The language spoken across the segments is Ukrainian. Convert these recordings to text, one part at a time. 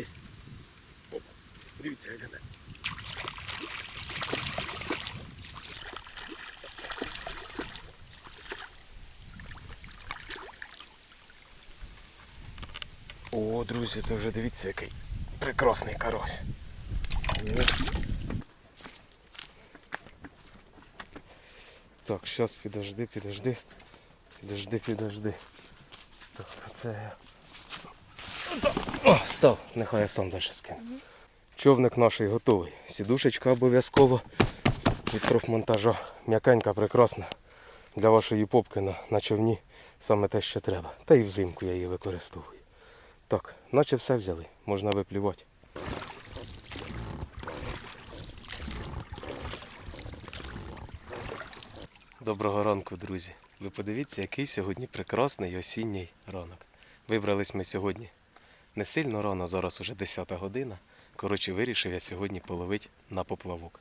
Єсть. Опа. Дивіться, як гне. О, друзі, це вже дивіться, який прекрасний карась. Є. Так, зараз підожди, підожди. Підожди, підожди. Так, це я. О, став, нехай я сам далі скину. Човник наш готовий. Сідушечка обов'язково від профмонтажа. М'якенька, прекрасна. Для вашої попки на, на човні саме те, що треба. Та і взимку я її використовую. Так, наче все взяли, можна виплювати. Доброго ранку, друзі. Ви подивіться, який сьогодні прекрасний осінній ранок. Вибрались ми сьогодні не сильно рано, зараз уже 10 година. Коротше, вирішив я сьогодні половити на поплавок.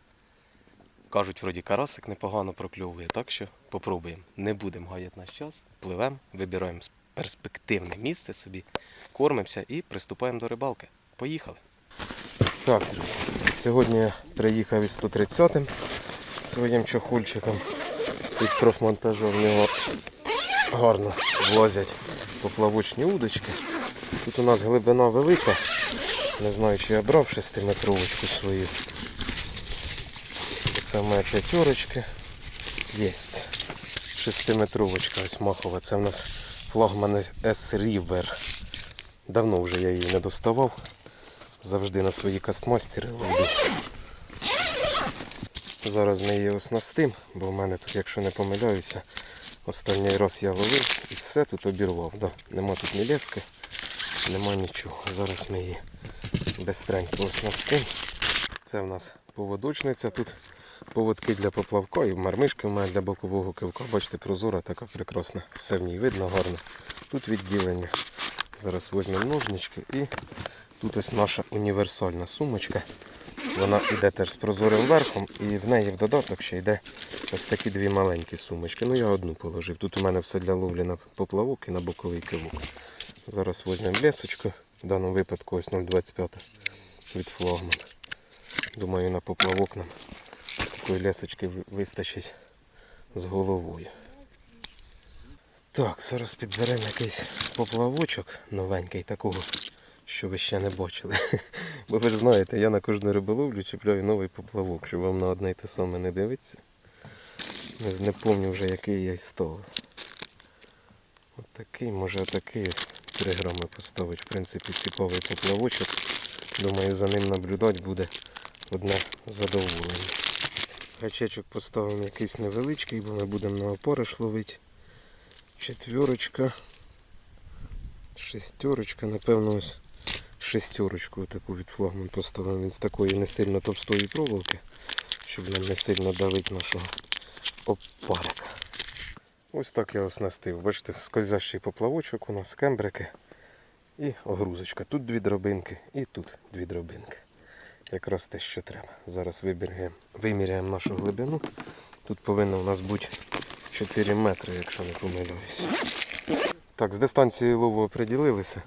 Кажуть, вроді карасик непогано прокльовує, так що попробуємо. Не будемо гаяти наш час, пливемо, вибираємо перспективне місце собі, кормимося і приступаємо до рибалки. Поїхали. Так, друзі, сьогодні я приїхав із 130-м своїм чохольчиком. Під профмонтажом в нього гарно влазять поплавочні удочки. Тут у нас глибина велика. Не знаю, чи я брав шестиметровочку свою. Це моя п'ятерочка. Єсть. Шестиметровочка ось махова. Це в нас флагман S-River. Давно вже я її не доставав. Завжди на свої кастмастери ловлю. Зараз ми її оснастим, бо в мене тут, якщо не помиляюся, останній раз я ловив і все тут обірвав. Да, нема тут ні лески, нема нічого. Зараз ми її безстренько оснастим. Це в нас поводочниця. Тут поводки для поплавка і мармишки в мене для бокового кивка. Бачите, прозора така прекрасна. Все в ній видно гарно. Тут відділення. Зараз візьмемо ножнички і тут ось наша універсальна сумочка. Вона йде теж з прозорим верхом і в неї в додаток ще йде ось такі дві маленькі сумочки. Ну я одну положив. Тут у мене все для ловлі на поплавок і на боковий кивок. Зараз візьмемо лесочку, в даному випадку ось 0,25 від флагман. Думаю, на поплавок нам такої лесочки вистачить з головою. Так, зараз підберемо якийсь поплавочок новенький такого, що ви ще не бачили. Бо ви ж знаєте, я на кожну риболовлю чіпляю новий поплавок, щоб вам на одне й те саме не дивитися. Не, пам'ятаю вже який я й ставив. От такий, може отакий ось 3 грами поставить. В принципі, цікавий поплавочок. Думаю, за ним наблюдати буде одне задоволення. Гачечок поставимо якийсь невеличкий, бо ми будемо на опориш ловити. Четверочка. Шестерочка, напевно, ось шестерочку таку від флагман поставив. Він з такої не сильно товстої проволоки, щоб нам не сильно давить нашого опарика. Ось так я оснастив. Бачите, скользящий поплавочок у нас, кембрики і огрузочка. Тут дві дробинки і тут дві дробинки. Якраз те, що треба. Зараз виміряємо нашу глибину. Тут повинно у нас бути 4 метри, якщо не помиляюсь. Так, з дистанції лову оприділилися.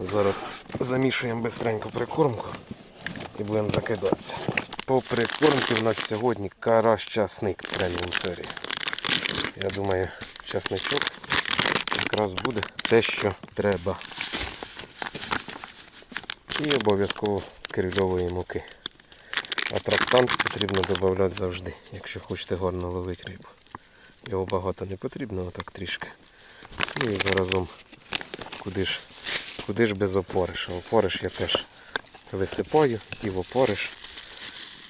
Зараз замішуємо бистренько прикормку і будемо закидатися. По прикормці в нас сьогодні карась часник преміум серії. Я думаю, часничок якраз буде те, що треба. І обов'язково крильової муки. А трактант потрібно додавати завжди, якщо хочете гарно ловити рибу. Його багато не потрібно, отак трішки. Ну і заразом куди ж, куди ж без опориша. Опориш я теж висипаю і в опориш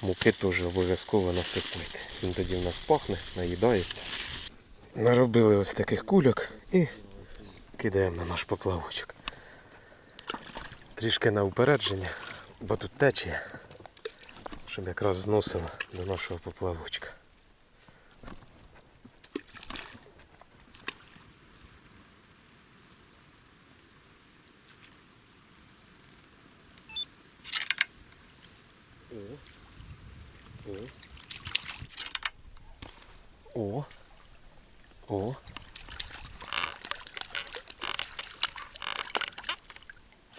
муки теж обов'язково насипати. Він тоді в нас пахне, наїдається. Наробили ось таких кульок і кидаємо на наш поплавочок. Трішки на упередження, бо тут течія, щоб якраз зносило до нашого поплавочка. О. О.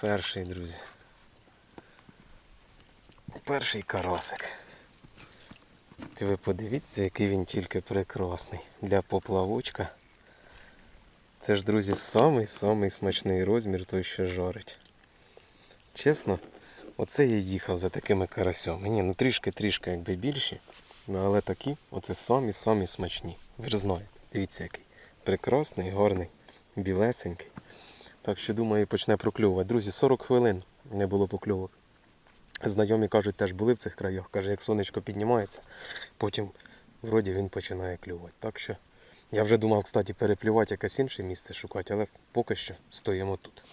Перший, друзі. перший карасик. Ти ви подивіться, який він тільки прекрасний для поплавочка. Це ж, друзі, самий-самий смачний розмір той, що жарить. Чесно, оце я їхав за такими карасями. Ні, ну трішки-трішки якби більші. Ну але такі, оце самі-самі смачні. Ви ж знаєте, дивіться який. Прекрасний, гарний, білесенький. Так що думаю, почне прокльовувати. Друзі, 40 хвилин не було покльовок. Знайомі кажуть, теж були в цих краях. Каже, як сонечко піднімається, потім вроді він починає клювати. Так що я вже думав, кстати, переплювати якесь інше місце шукати, але поки що стоїмо тут.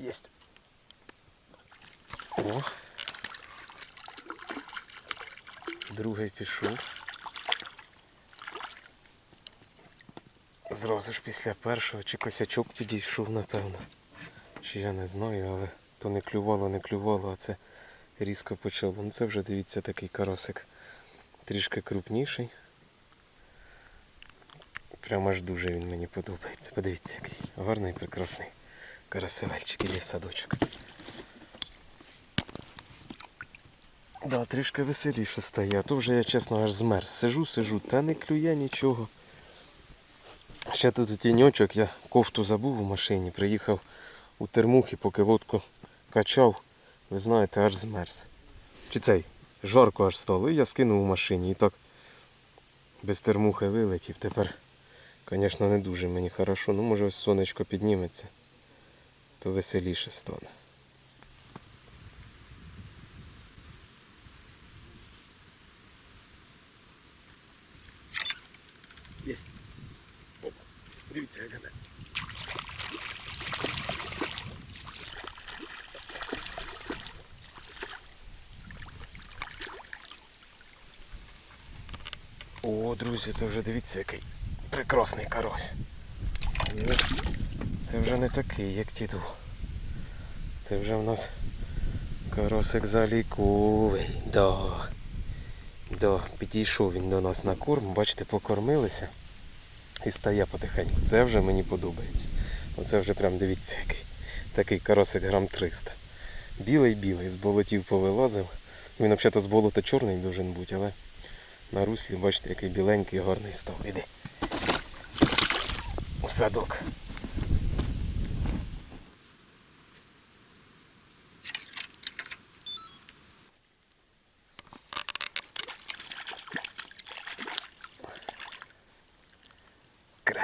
Єсть. О. Другий пішов. Зразу ж після першого чи косячок підійшов, напевно. Чи я не знаю, але то не клювало, не клювало, а це різко почало. Ну це вже дивіться такий карасик трішки крупніший. Прямо аж дуже він мені подобається. Подивіться, який гарний, прекрасний карасевельчик іде в садочок. Да, трішки веселіше стає, а то вже я чесно аж змерз. Сижу, сижу, та не клює нічого. Ще тут тіньочок, я кофту забув у машині, приїхав у термухи, поки лодку качав, ви знаєте, аж змерз. Чи цей, жарко аж стало, і я скинув у машині і так без термухи вилетів. Тепер, звісно, не дуже мені хорошо. Ну може ось сонечко підніметься, то веселіше стане. Єсть. Дивіться, як гне. О, друзі, це вже дивіться, який прекрасний карась. Ну, Це вже не такий, як ті двох. Це вже в нас карасик заліковий. Да. Да, підійшов він до нас на корм, бачите, покормилися і стає потихеньку. Це вже мені подобається. Оце вже прям дивіться який. Такий карасик грам 300. Білий-білий, з болотів повилазив. Він взагалі з болота чорний должен бути, але на руслі, бачите, який біленький, гарний став. Іди. У садок.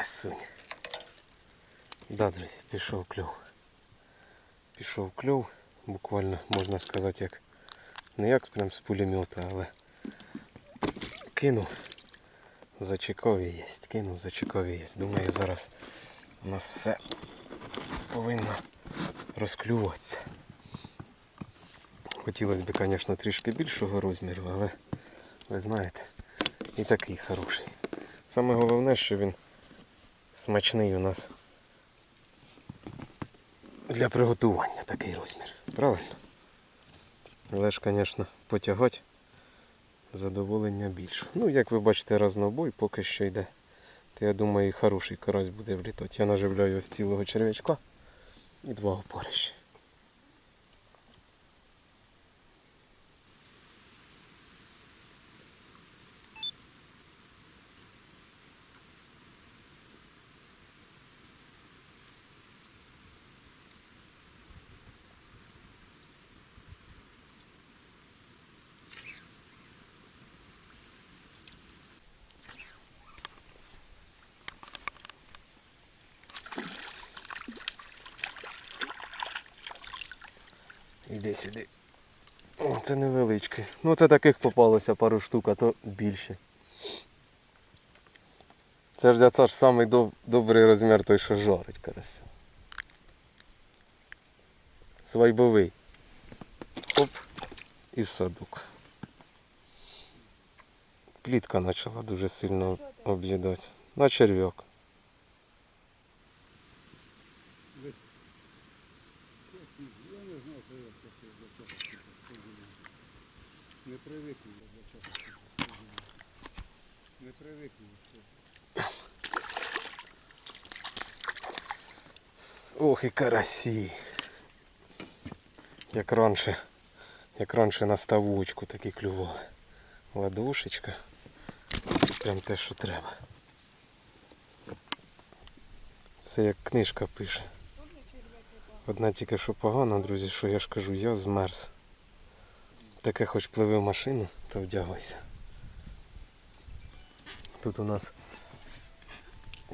Красунь. Да, друзі, пішов кльов. Пішов кльов, буквально можна сказати, як не як прям з пулемета, але кинув. Зачекові є, кинув зачекові є. Думаю, зараз у нас все повинно розклюватися. Хотілося б, звісно, трішки більшого розміру, але ви знаєте, і такий хороший. Саме головне, що він смачний у нас для приготування такий розмір. Правильно? Але ж, звісно, потягати задоволення більше. Ну, як ви бачите, разнобой поки що йде. То я думаю, і хороший карась буде влітати. Я наживляю ось цілого черв'ячка і два опорища. Іди сюди. О, це невеличке. Ну це таких попалося пару штук, а то більше. Це ж це ж самий доб- добрий розмір той, що жарить карася. Свайбовий. Оп. І в садок. Плітка почала дуже сильно об'їдати. На черв'як. Не чого. Не привикли. Ох і карасі. Як раніше, як раніше на ставочку такі клювали. Ладошечка. Прям те, що треба. Все як книжка пише. Одна тільки що погано, друзі, що я ж кажу, я змерз. Таке хоч пливи в машину, то вдягайся. Тут у нас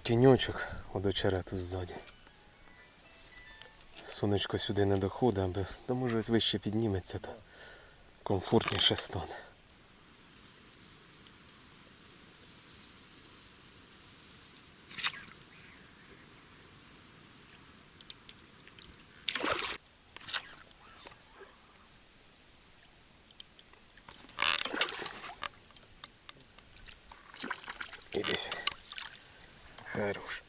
тіньочок од очерету ззаді. Сонечко сюди не доходить, аби то може ось вище підніметься, то комфортніше стане. Іди сюди. Хорош.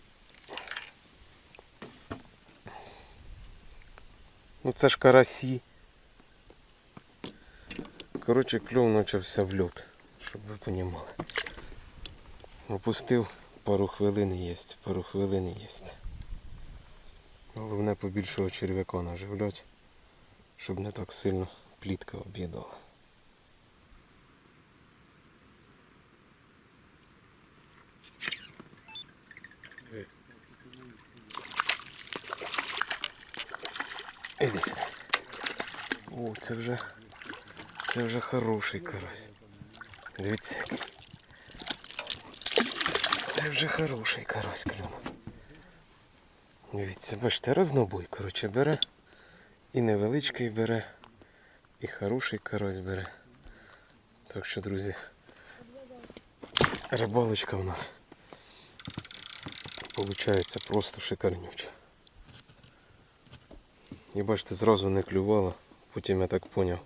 Ну це ж карасі. Коротше, кльов почався в льот, щоб ви розуміли. Опустив, пару хвилин є, пару хвилин є. Головне побільшого черв'яка наживлять, щоб не так сильно плітка об'їдала. Іди сюди. О, це вже. Це вже хороший карась. Дивіться. Це вже хороший карась клюнув. Дивіться, бачите, рознобой, коротше, бере. І невеличкий бере, і хороший карась бере. Так що, друзі, рибалочка у нас Получається просто шикарнюча. І бачите, зразу не клювала. Потім я так поняв,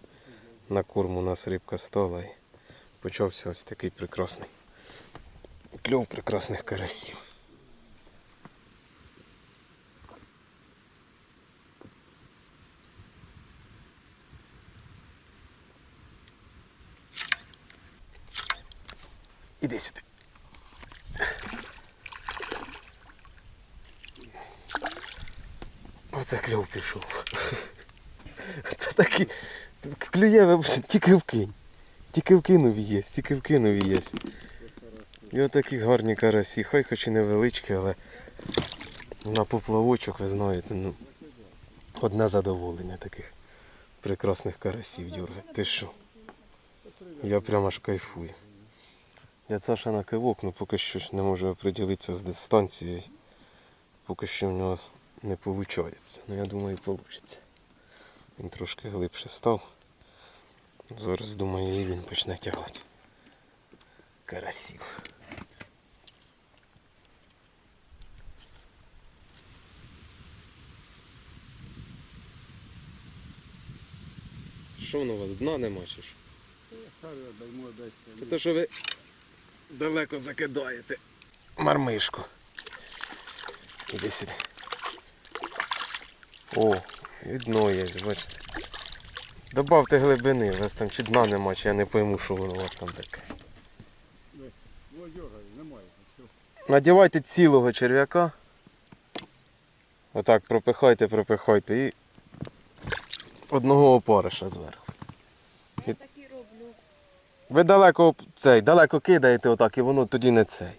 на корм у нас рибка стала і почався ось такий прекрасний кльов прекрасних карасів. Іди сюди. Оце кльов пішов. Це такий. Клює тільки вкинь. Тільки вкинув і є, тільки вкинув і є. І отакі гарні карасі, хай хоч і невеличкі, але на поплавочок, ви знаєте, ну, одне задоволення таких прекрасних карасів дюргать. Ти що? Я прямо аж кайфую. Я Саша на кивок, ну поки що не можу оприділитися з дистанцією. Поки що в нього не виходить. Ну я думаю, вийде. Він трошки глибше став. Зараз думаю і він почне тягати. Карасів. Що воно у вас дна нема чи. Це те, що ви далеко закидаєте. Мармишку. Іди сюди. О, і дно є, бачите. Добавте глибини, у вас там чи дна нема, чи я не пойму, що воно у вас там таке. Надівайте цілого черв'яка. Отак пропихайте, пропихайте і одного опариша зверху. Я так і роблю. Ви далеко цей, далеко кидаєте отак і воно тоді не цей.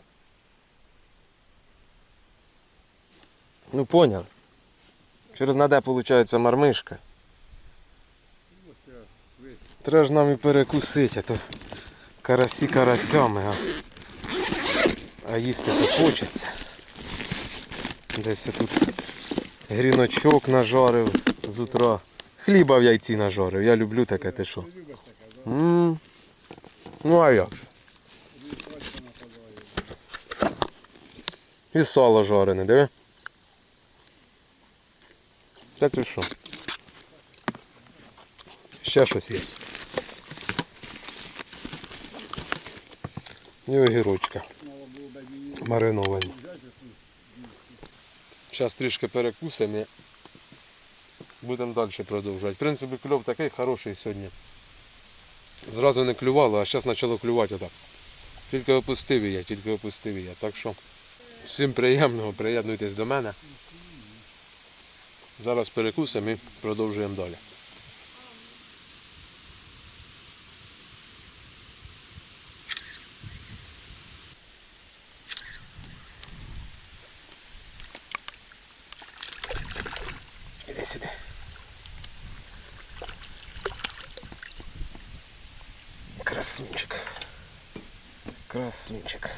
Ну поняв. Через наде виходить мармишка. Треба ж нам і перекусити, а то карасі карасями, а, а їсти то хочеться. Десь я тут гріночок нажарив з утра. Хліба в яйці нажарив. Я люблю таке, ти що? Таке, да? м Ну а як? І сало жарене, диви. Та ти що? Ще щось є. І огірочка мариновані. Зараз трішки перекусимо і будемо далі продовжувати. В принципі, кльов такий хороший сьогодні. зразу не клювало, а зараз почало клювати отак. Тільки опустив і я, тільки опустив я. Так що всім приємного, приєднуйтесь до мене. Зараз перекусимо і продовжуємо далі. Іди сюди. Красунчик. Красунчик.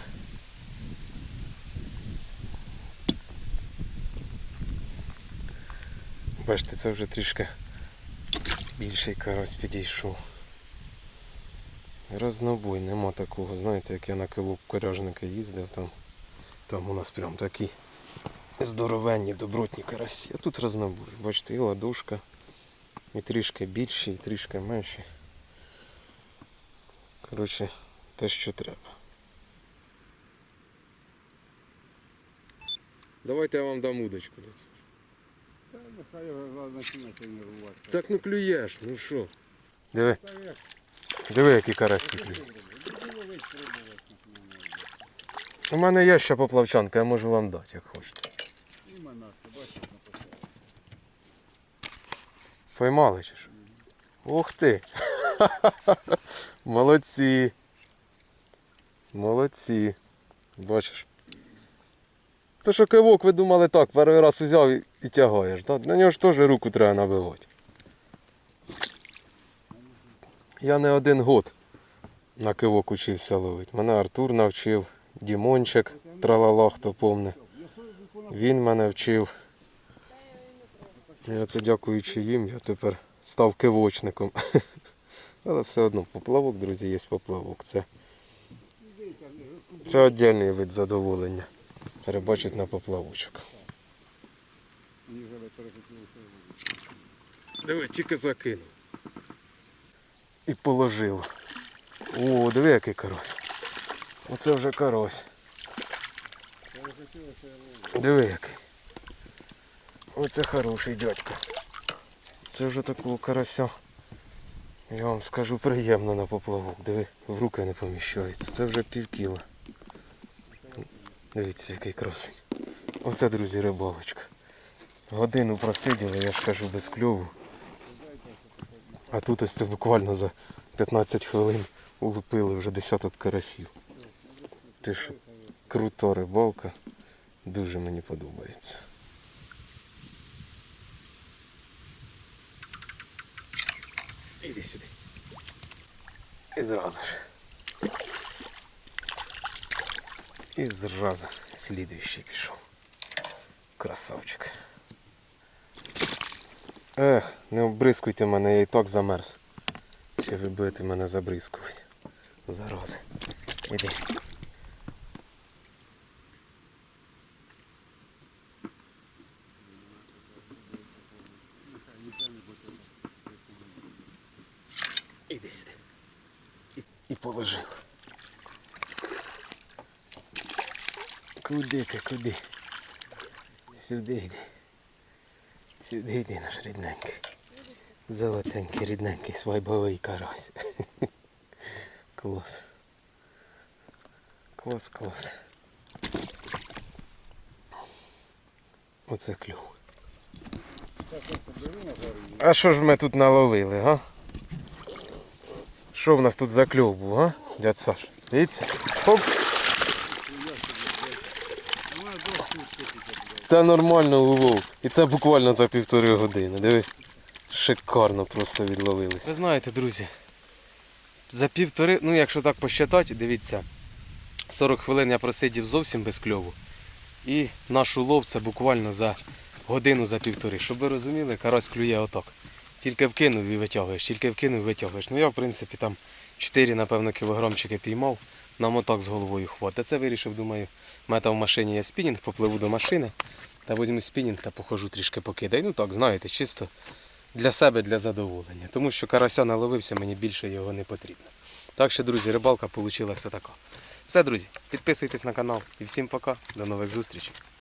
Бачите, це вже трішки більший карась підійшов. Разнобой, нема такого, знаєте, як я на килу коряжника їздив, там, там у нас прям такі здоровенні, добротні карасі. А тут разнобой. Бачите, і ладошка, і трішки більші, і трішки менші. Коротше, те, що треба. Давайте я вам дам удочку. Та нехай його почне тренувати. Так ну клюєш, ну що? Диви, диви, які карасі клюють. Ну. У мене є ще поплавчанка, я можу вам дати, як хочете. І манатка, бачиш, написав. Поймали чи що? Ух ти! Молодці! Молодці! Бачиш? То що кивок, ви думали так, перший раз взяв і, і тягаєш. Да? На нього ж теж руку треба набивати. Я не один год на кивок учився ловити. Мене Артур навчив, Дімончик, тралала, хто помне. Він мене вчив. Я це дякуючи їм, я тепер став кивочником. Але все одно поплавок, друзі, є поплавок. Це, це віддільний вид задоволення. Перебачить на поплавочок. Вже. Диви, тільки закинув. І положив. О, диви, який карась. Оце вже ловив. Диви який. Оце хороший дядько. Це вже такого карася. Я вам скажу приємно на поплавок. Диви, в руки не поміщається. Це вже пів кіла. Дивіться, який красень. Оце, друзі, рибалочка. Годину просиділи, я ж кажу, без кльову. А тут ось це буквально за 15 хвилин улупили вже десяток карасів. Ти що, крута рибалка. Дуже мені подобається. Іди сюди. І зразу ж. І зразу слідуючий пішов. Красавчик. Ех, не обрискуйте мене, я і так замерз. Ще ви будете мене забризкувати. Зарази. Іди. Іди сюди. І, і положив. Куди ти, куди? Сюди йди. Сюди йди наш рідненький. Золотенький, рідненький, свайбовий карась. Клас, клас. Оце клюв. А що ж ми тут наловили, га? Що в нас тут за кльов був, га? Дядь Саш? Дивіться. Хоп. Та нормально улов. І це буквально за півтори години. Диви. Шикарно просто відловилися. Ви знаєте, друзі, за півтори, ну якщо так посчитати, дивіться, 40 хвилин я просидів зовсім без кльову. І наш улов це буквально за годину за півтори. Щоб ви розуміли, карась клює отак. Тільки вкинув і витягуєш, тільки вкинув і витягуєш. Ну я в принципі там 4, напевно, кілограмчики піймав, нам отак з головою хватить. Це вирішив, думаю, мене в машині є спінінг, попливу до машини та візьму спінінг та похожу трішки покидаю. Ну так, знаєте, чисто для себе, для задоволення. Тому що карася наловився, мені більше його не потрібно. Так що, друзі, рибалка вийшла така. Все, друзі, підписуйтесь на канал і всім пока, до нових зустрічей.